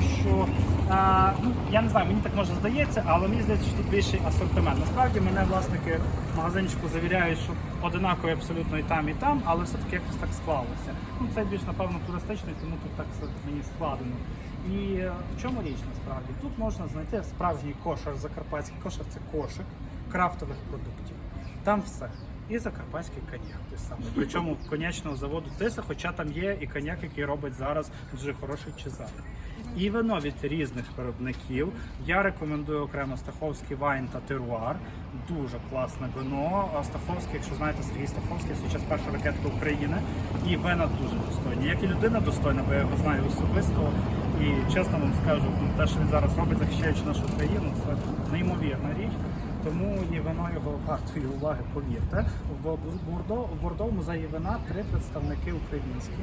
що а, ну я не знаю, мені так може здається, але мені здається, що тут більший асортимент. Насправді мене власники магазинчику завіряють, що одинакові абсолютно і там, і там, але все-таки якось так склалося. Ну це більш напевно туристичний, тому тут так мені складено. І е, в чому річ насправді? Тут можна знайти справжній кошар, закарпатський кошар це кошик крафтових продуктів. Там все. І закарпатський коньяк той самий. Причому конячного заводу Тиса, хоча там є і коньяк, який робить зараз дуже хороший чизар. І вино від різних виробників. Я рекомендую окремо Стаховський вайн та теруар. Дуже класне вино. Стаховський, якщо знаєте, Сергій Стаховський, зараз перша ракетка України. І вина дуже достойні. Як і людина достойна, бо я його знаю особисто. І чесно вам скажу, ну, те, що він зараз робить, захищаючи нашу країну, це неймовірна річ. Тому і вино його вартої уваги, повірте. В Бордо, в Бордо в музеї вина три представники українські.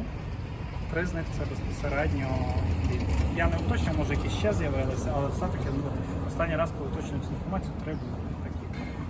Три з них це безпосередньо. Я не уточнюю, може які ще з'явилися, але все-таки ну, останній раз, коли уточнюю цю інформацію, три були.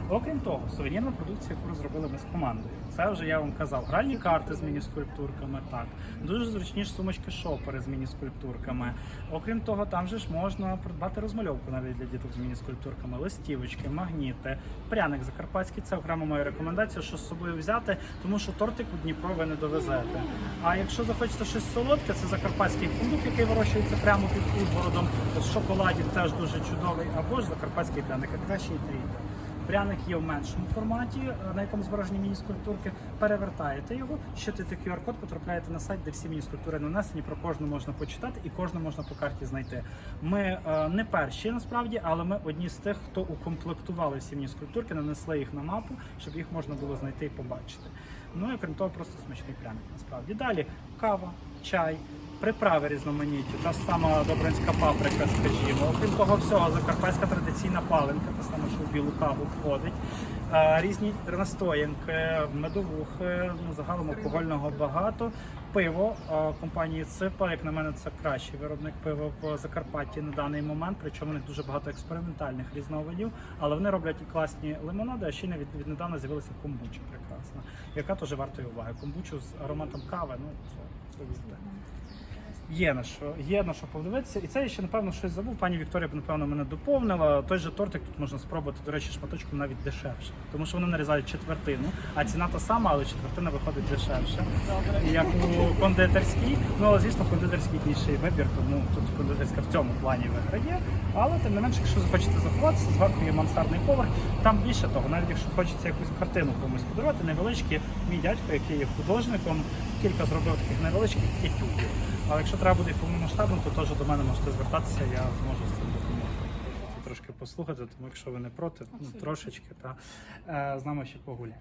Окрім того, сувенірна продукція, яку розробили ми з командою. Це вже я вам казав. Гральні карти з міні-скульптурками, так. Дуже зручні ж сумочки шопери з міні-скульптурками. Окрім того, там же ж можна придбати розмальовку навіть для діток з міні-скульптурками, листівочки, магніти, пряник закарпатський. Це окрема моя рекомендація, що з собою взяти, тому що тортик у Дніпро ви не довезете. А якщо захочете щось солодке, це закарпатський фундук, який вирощується прямо під Ужгородом. З шоколадів теж дуже чудовий, або ж закарпатський пряник, а краще трійте. Пряник є в меншому форматі, е, на якому зображені міні-скульптурки. Перевертаєте його, щитите QR-код, потрапляєте на сайт, де всі міні-скульптури нанесені. Про кожну можна почитати і кожну можна по карті знайти. Ми е, не перші насправді, але ми одні з тих, хто укомплектували всі міні-скульптурки, нанесли їх на мапу, щоб їх можна було знайти і побачити. Ну і крім того, просто смачний пряник. Насправді далі кава, чай. Приправи різноманітні, та сама добринська паприка, скажімо. Окрім того всього, закарпатська традиційна паленка, та сама, що в білу каву входить. Е, Різні настоянки, медовухи, ну, загалом алкогольного багато. Пиво е, компанії Ципа, як на мене, це кращий виробник пива в Закарпатті на даний момент. Причому у них дуже багато експериментальних різновидів, але вони роблять класні лимонади, а ще від, віднедавна з'явилася комбуча прекрасна, яка теж вартує уваги. Комбучу з ароматом кави, ну це, це. Є на що, є на що подивитися. І це я ще, напевно, щось забув. Пані Вікторія, напевно, мене доповнила. Той же тортик тут можна спробувати, до речі, шматочком навіть дешевше. Тому що вони нарізають четвертину, а ціна та сама, але четвертина виходить дешевше. Добре. Як у кондитерській. Ну, але звісно, кондитерський більший вибір, тому тут кондитерська в цьому плані виграє. Але тим не менше, якщо захочете заховатися, зверху є мансардний поверх. Там більше того, навіть якщо хочеться якусь картину комусь подарувати, невеличкі, мій дядько, який є художником, кілька зробив таких невеличких етюдів. Але якщо треба буде повномасштабно, то теж до мене можете звертатися, я зможу з цим допомогти. Трошки послухати, тому якщо ви не проти, ну, трошечки, та е, з нами ще погуляйте.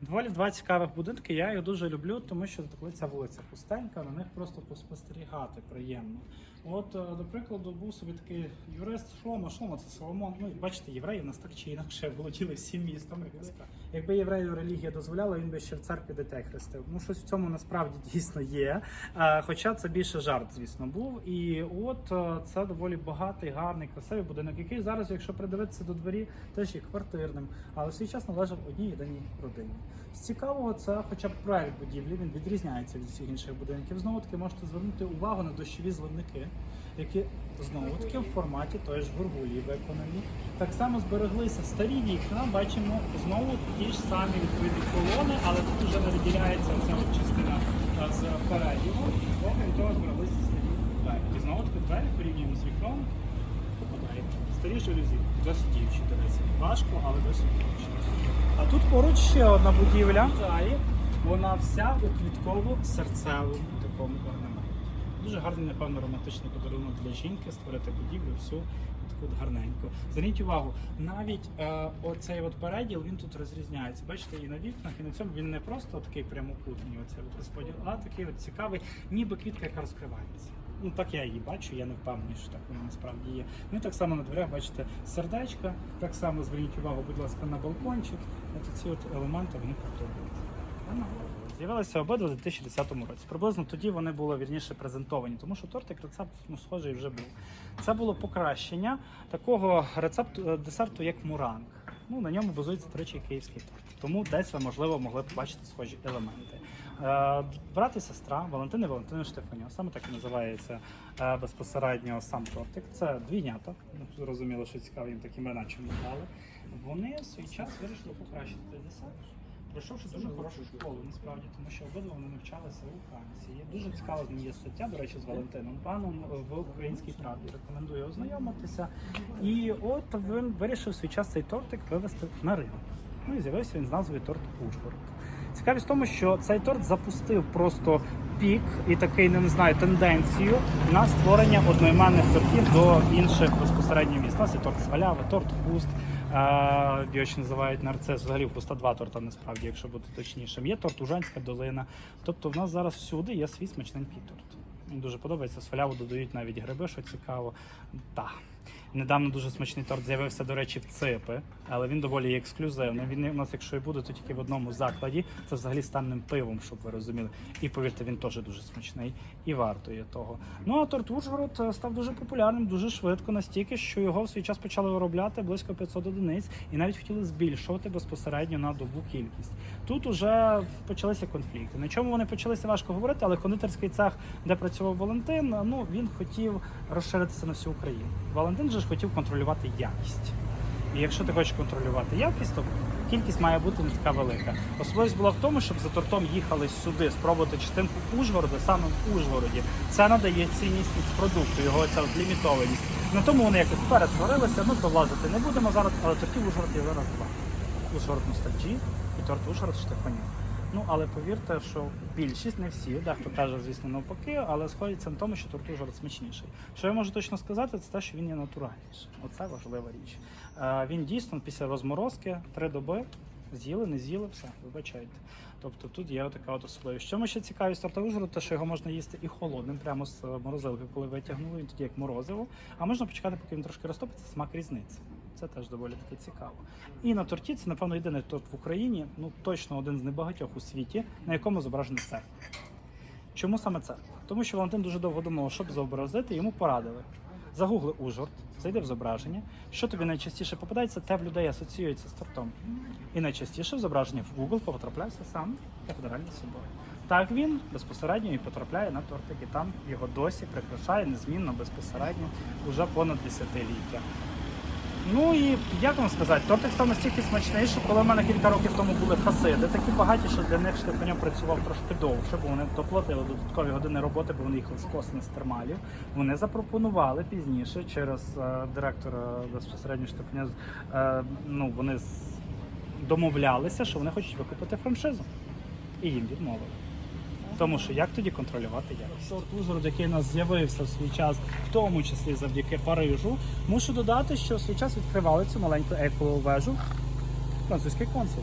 Доволі два цікавих будинки. Я їх дуже люблю, тому що це вулиця пустенька, на них просто поспостерігати приємно. От, е, до прикладу, був собі такий юрист Шлома, Шлома це Соломон. Ну, бачите, євреї в нас так чи інакше володіли всім містом. Якби, єврею релігія дозволяла, він би ще в церкві дітей хрестив. Ну, щось в цьому насправді дійсно є. Е, Хоча це більше жарт, звісно, був. І от е, це доволі багатий, гарний, красивий будинок, який зараз, якщо придивитися до двері, теж є квартирним, але в свій час належав одній єдиній родині. З цікавого, це хоча б проект будівлі, він відрізняється від всіх інших будинків. Знову таки можете звернути увагу на дощові зливники, які знову таки в форматі тої ж горгулії виконані. Так само збереглися старі вікна. Бачимо знову ті ж самі відкриті колони, але тут вже не виділяється ця частина з переднього. Окрім того, збереглися старі двері. І знову таки двері порівнюємо з вікном. Старі жалюзі, досить діючі, до речі. Важко, але досить діючі. А тут поруч ще одна будівля. Вона вся у квітково-серцевому. Дуже гарний, напевно, романтичний подарунок для жінки створити будівлю всю таку гарненьку. Зверніть увагу, навіть е, оцей от переділ він тут розрізняється. Бачите, і на вікнах, і на цьому він не просто такий прямокутний, оцей от розподіл, а такий от цікавий, ніби квітка, яка розкривається. Ну так я її бачу, я не впевнений, що так воно насправді є. Ну і так само на дверях бачите сердечка. Так само зверніть увагу, будь ласка, на балкончик. От ці от елементи вони повторюються. З'явилися обидва у 2010 році. Приблизно тоді вони були вірніше презентовані, тому що тортик рецепт ну, схожий вже був. Це було покращення такого рецепту е, десерту, як муранг. Ну, на ньому базується, до речі, київський торт. Тому десь ви, можливо, могли побачити схожі елементи. Е, Брат і сестра Валентини Валентини Штефанів. Саме так і називається е, безпосередньо сам тортик. Це двійнята. Ну, Зрозуміло, що цікаво їм такі імена чому дали. Вони в свій час вирішили покращити десерт. Пройшовши дуже хорошу школу, насправді, тому що обидва вони навчалися у Франції. Дуже цікава з ним є стаття, до речі, з Валентином паном в українській правді. Рекомендую ознайомитися. І от він вирішив свій час цей тортик вивести на ринок. Ну і з'явився він з назвою торт Ужгород. Цікавість в тому, що цей торт запустив просто пік і такий, не знаю, тенденцію на створення одноіменних тортів до інших безпосередньо міст. У нас є торт Свалява, торт Хуст, е, його ще називають нарцес, Взагалі в Хуста два торта насправді, якщо бути точнішим. Є торт Ужанська долина. Тобто в нас зараз всюди є свій смачненький торт. Дуже подобається. Сваляву додають навіть гриби, що цікаво. Так. Недавно дуже смачний торт з'явився, до речі, в ципи, але він доволі ексклюзивний. Він у нас, якщо і буде, то тільки в одному закладі. Це взагалі з танним пивом, щоб ви розуміли. І повірте, він теж дуже смачний і вартує того. Ну а торт Ужгород е, став дуже популярним, дуже швидко, настільки, що його в свій час почали виробляти близько 500 одиниць і навіть хотіли збільшувати безпосередньо на добу кількість. Тут уже почалися конфлікти. На чому вони почалися важко говорити, але кондитерський цех, де працював Валентин, ну він хотів розширитися на всю Україну. Валентин же ж хотів контролювати якість. І якщо ти хочеш контролювати якість, то кількість має бути не така велика. Особливість була в тому, щоб за тортом їхали сюди, спробувати частинку Ужгорода саме в Ужгороді. Це надає цінність продукту, його ця лімітованість. На тому вони якось пересварилися. Ми влазити не будемо зараз, але тортів Ужгород є зараз два. Ужгород Ностальджі і торт Ужгород Штефанів. Ну, але повірте, що більшість, не всі, дехто каже, звісно, навпаки, але сходиться на тому, що торт смачніший. Що я можу точно сказати, це те, що він є натуральніший. Оце важлива річ. Е, він дійсно після розморозки три доби з'їли, не з'їли, все, вибачайте. Тобто тут є така от особливість. Що ще цікавість торта те, що його можна їсти і холодним, прямо з морозилки, коли витягнули, він тоді як морозиво. А можна почекати, поки він трошки розтопиться, смак різниці. Це теж доволі таки цікаво. І на торті це, напевно, єдиний торт в Україні, ну точно один з небагатьох у світі, на якому зображена церква. Чому саме церква? Тому що Валентин дуже довго думав, щоб зобразити, йому порадили. Загугли Ужгород, зайди в зображення. Що тобі найчастіше попадається, те в людей асоціюється з тортом. І найчастіше в зображення в Google потрапляється сам кафедральний собор. Так він безпосередньо і потрапляє на тортик, і там його досі прикрашає незмінно безпосередньо уже понад десятиліття. Ну і як вам сказати, тортик став настільки смачний, що коли в мене кілька років тому були хасиди, такі багаті, що для них Штефаньов працював трошки довше, бо вони доплатили додаткові години роботи, бо вони їхали з Косни з термалів. Вони запропонували пізніше через е, директора безпосередньо Штефаня, е, ну вони домовлялися, що вони хочуть викупити франшизу. І їм відмовили. Тому що як тоді контролювати якість? Сорт Ужгород, який у нас з'явився в свій час, в тому числі завдяки Парижу, мушу додати, що в свій час відкривали цю маленьку ейфелеву вежу французький консул.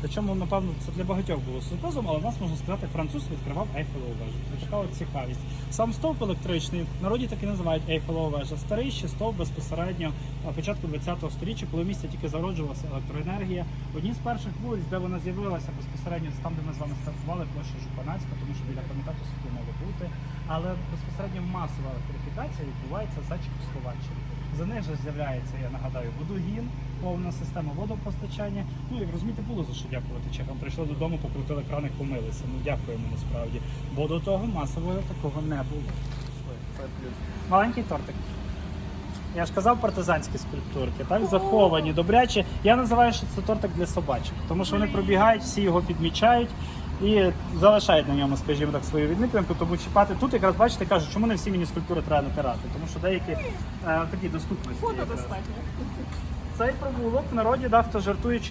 Причому, напевно, це для багатьох було сюрпризом, але в нас можна сказати, француз відкривав Ейфелеву вежу. От цікавість. Сам стовп електричний, народі так і називають Ейфелева вежа. Старий ще стовп безпосередньо початку ХХ століття, коли в місті тільки зароджувалася електроенергія. Одні з перших вулиць, де вона з'явилася безпосередньо там, де ми з вами стартували, площа Жупанацька, тому що біля комітету суду мало бути. Але безпосередньо масова електрифікація відбувається за Чехословаччини. За них же з'являється, я нагадаю, водогін, повна система водопостачання. Ну і розумієте, було за що дякувати чехам. Прийшли додому, покрутили краник, помилися. Ну дякуємо насправді. Бо до того масового такого не було. Маленький тортик. Я ж казав партизанські скульптурки, так заховані, добрячі. Я називаю, що це тортик для собачок, тому що вони пробігають, всі його підмічають і залишають на ньому, скажімо так, свою відмітинку, тому чіпати. Тут якраз бачите, кажуть, чому не всі мені скульптури треба натирати, тому що деякі е, такі доступності. Фото достатньо. Цей провулок в народі дехто жартуючи